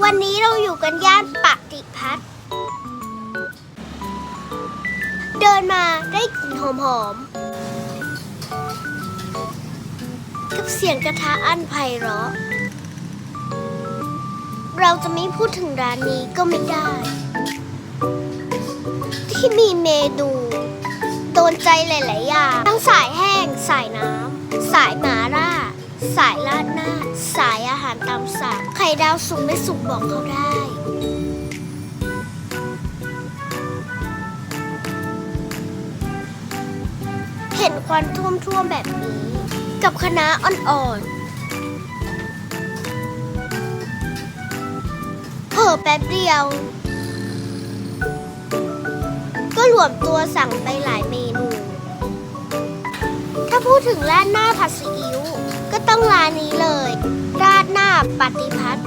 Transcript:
วันนี้เราอยู่กันย่านปฏิพัฒน์เดินมาได้กลิ่นหอมๆกับเสียงกระทะอันไพเราะ เราจะไม่พูดถึงร้านนี้ก็ไม่ได้ ที่มีเมนูโดนใจหลาย ๆ อย่าง ทั้งสายแห้งสายน้ำสายหมาล่า สายราดหน้า สายอาหารตามสั่งไข่ดาวสุกไม่สุกบอกเขาได้ เห็นควันท่วมๆแบบนี้ กับคณะอ่อนๆเผลอแป๊บเดียว ก็รวมตัวสั่งไปหลายเมนู ถ้าพูดถึงราดหน้าผัดซีอิ๊ว ก็ต้องร้านนี้เลย ราดหน้าปฏิพัฒน์